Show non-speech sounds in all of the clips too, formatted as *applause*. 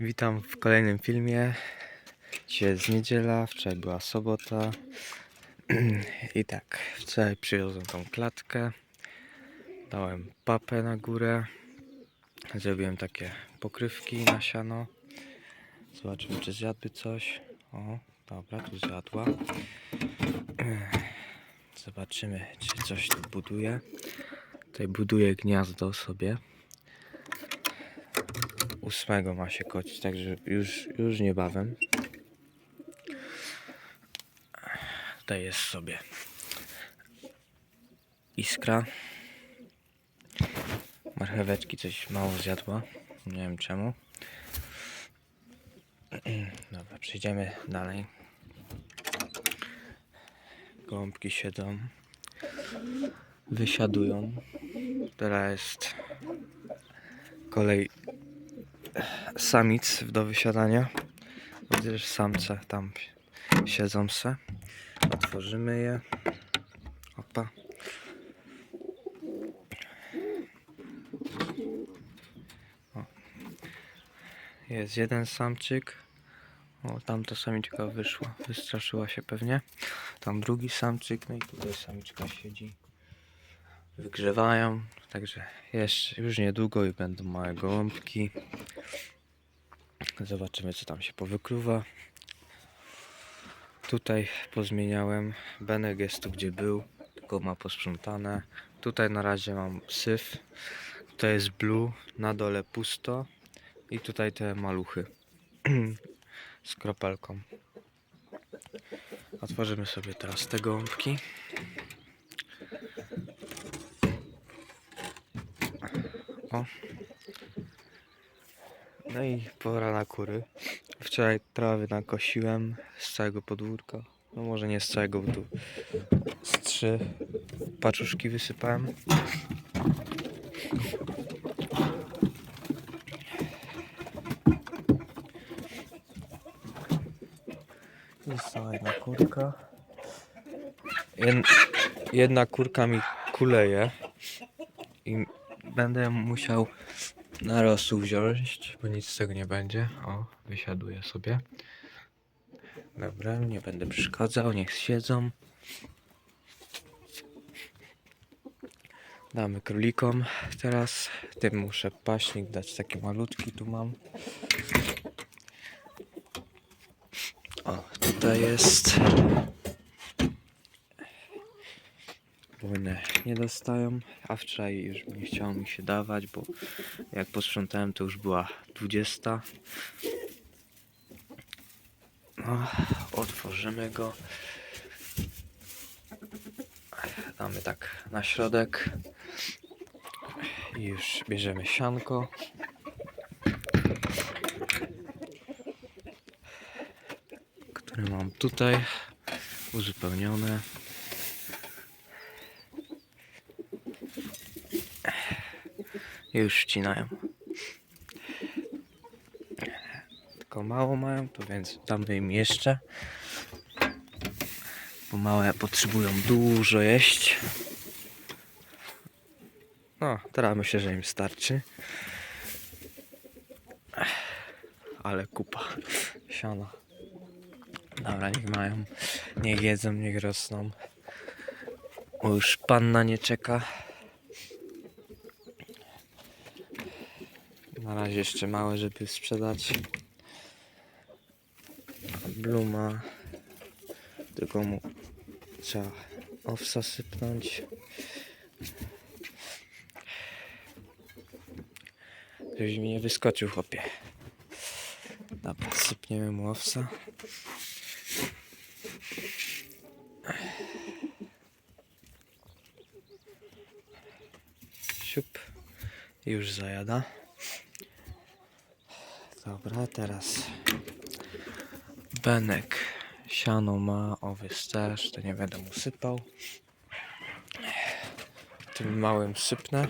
Witam w kolejnym filmie. Dzisiaj jest niedziela, wczoraj była sobota. *clears throat* I tak, wczoraj przywiozłem tą klatkę. Dałem papę na górę. Zrobiłem takie pokrywki na siano. Zobaczymy, czy zjadły coś. O, dobra, tu zjadła. Zobaczymy, czy coś tu buduje. Tutaj buduje gniazdo sobie. Ósmego ma się kocić, także już, już niebawem. Tutaj jest sobie iskra. Marcheweczki coś mało zjadła. Nie wiem czemu. *clears throat* Dobra, przejdziemy dalej. Gołąbki siedzą. Wysiadują. Teraz jest kolej samic do wysiadania. Widzę, że samce tam siedzą se. Otworzymy je. Opa. O. Jest jeden samczyk. O, tam ta samiczka wyszła. Wystraszyła się pewnie. Tam drugi samczyk. No i tutaj samiczka siedzi. Wygrzewają. Także jeszcze już niedługo i będą małe gołąbki. Zobaczymy co tam się powykluwa. Tutaj pozmieniałem. Benek jest tu gdzie był, tylko ma posprzątane. Tutaj na razie mam syf. Tutaj jest blue, na dole pusto. I tutaj te maluchy *clears throat* z kropelką. Otworzymy sobie teraz te gołąbki. No i pora na kury. Wczoraj trawy nakosiłem z całego podwórka. No może nie z całego, bo tu z trzy paczuszki wysypałem. Jest cała jedna kurka. Jed, jedna kurka mi kuleje i będę musiał na rosół wziąć, bo nic z tego nie będzie. O, wysiaduję sobie. Dobra, nie będę przeszkadzał, niech siedzą. Damy królikom teraz. Tym muszę paśnik dać, taki malutki tu mam. O, tutaj jest. One nie dostają, a wczoraj już nie chciało mi się dawać, bo jak posprzątałem to już była 20. No, otworzymy go. Damy tak na środek. I już bierzemy sianko. Które mam tutaj uzupełnione. Już wcinają. Tylko mało mają, to więc damy im jeszcze. Bo małe potrzebują dużo jeść. No, teraz myślę, że im starczy. Ale kupa siana. Dobra, niech mają. Niech jedzą, niech rosną. Bo już panna nie czeka. Na razie jeszcze małe, żeby sprzedać. Bluma. Tylko mu trzeba owsa sypnąć. Żebyś mi nie wyskoczył, chłopie. Dobra, sypniemy mu owsa. Siup. Już zajada. Dobra, teraz Benek siano ma, owiec też, to nie będę mu sypał. Tym małym sypnę.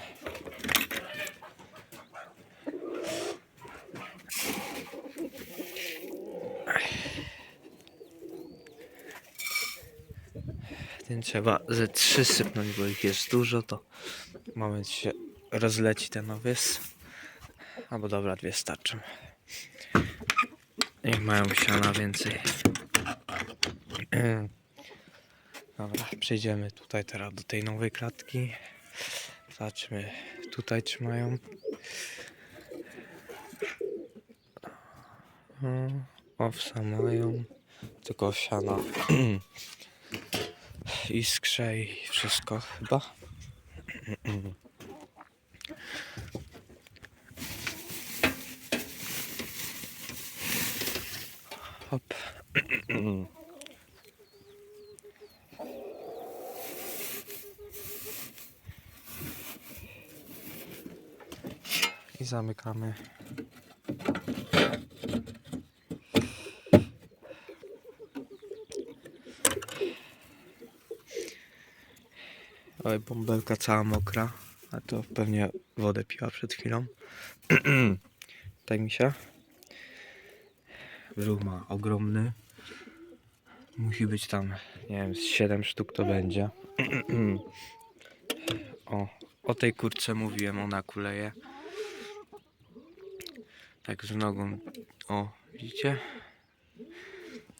Tym trzeba ze trzy sypnąć, bo ich jest dużo, to moment się rozleci ten owiec. Albo dobra, dwie starczą. Mają siana więcej. Dobra, przejdziemy tutaj teraz do tej nowej klatki. Zobaczmy, tutaj trzymają. Owsa mają, tylko siana *clears throat* iskrze i wszystko chyba. *clears throat* I zamykamy. Oj, bąbelka cała mokra, a to pewnie wodę piła przed chwilą. *clears throat* tak mi się. Ma ogromny. Musi być tam, nie wiem, z 7 sztuk to będzie. o, o tej kurce mówiłem, ona kuleje. Tak z nogą. O, widzicie?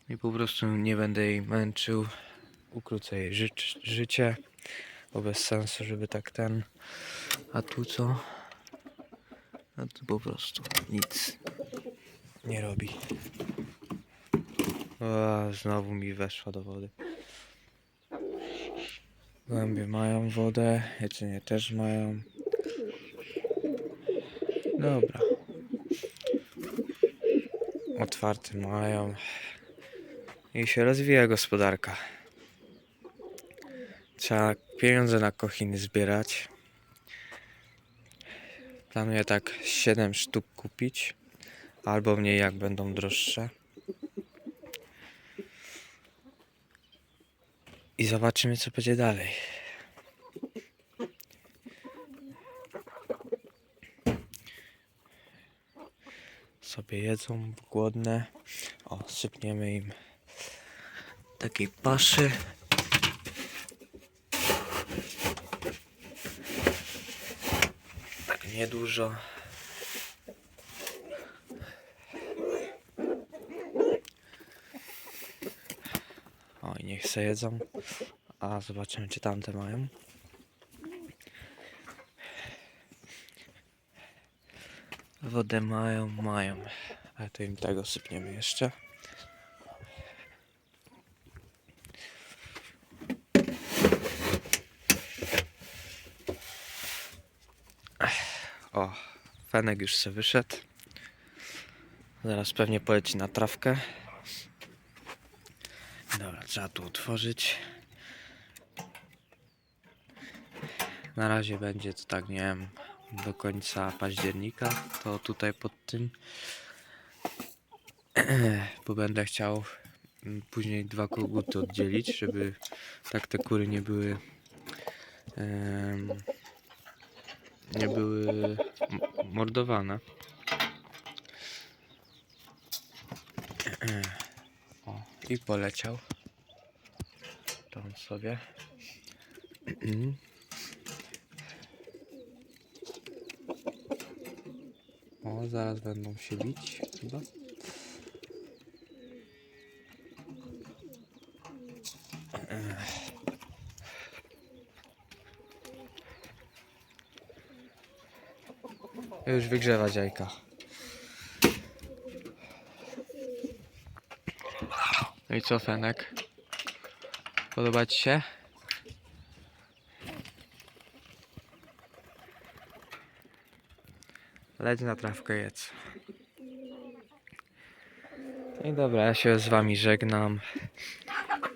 I po prostu nie będę jej męczył. Ukrócę jej żyć, życie. Bo bez sensu, żeby tak ten. A tu co? A tu po prostu nic nie robi. O, znowu mi weszła do wody. Głębie mają wodę, jedzenie też mają. Dobra. Otwarty mają. I się rozwija gospodarka. Trzeba pieniądze na kochiny zbierać. Planuję tak 7 sztuk kupić. Albo mniej jak będą droższe. I zobaczymy co będzie dalej. Sobie jedzą głodne. O, sypniemy im takiej paszy. Tak niedużo. Se jedzą. A zobaczymy, czy tamte mają. Wodę mają, mają. Ale to im tego sypniemy jeszcze. O, Fenek już se wyszedł. Zaraz pewnie poleci na trawkę. Dobra, trzeba tu otworzyć. Na razie będzie to tak, nie wiem, do końca października. To tutaj pod tym. *clears throat* Bo będę chciał później dwa koguty oddzielić, żeby tak te kury nie były. em, nie były mordowane. *clears throat* I poleciał. On sobie. O, zaraz będą się bić chyba. Już wygrzewa jajka. No i co, Fenek? Podoba ci się? Leć na trawkę jedz. No i dobra, ja się z wami żegnam.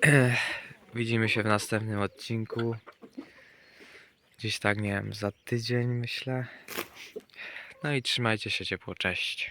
*clears throat* Widzimy się w następnym odcinku. Gdzieś tak, nie wiem, za tydzień myślę. No i trzymajcie się ciepło, cześć.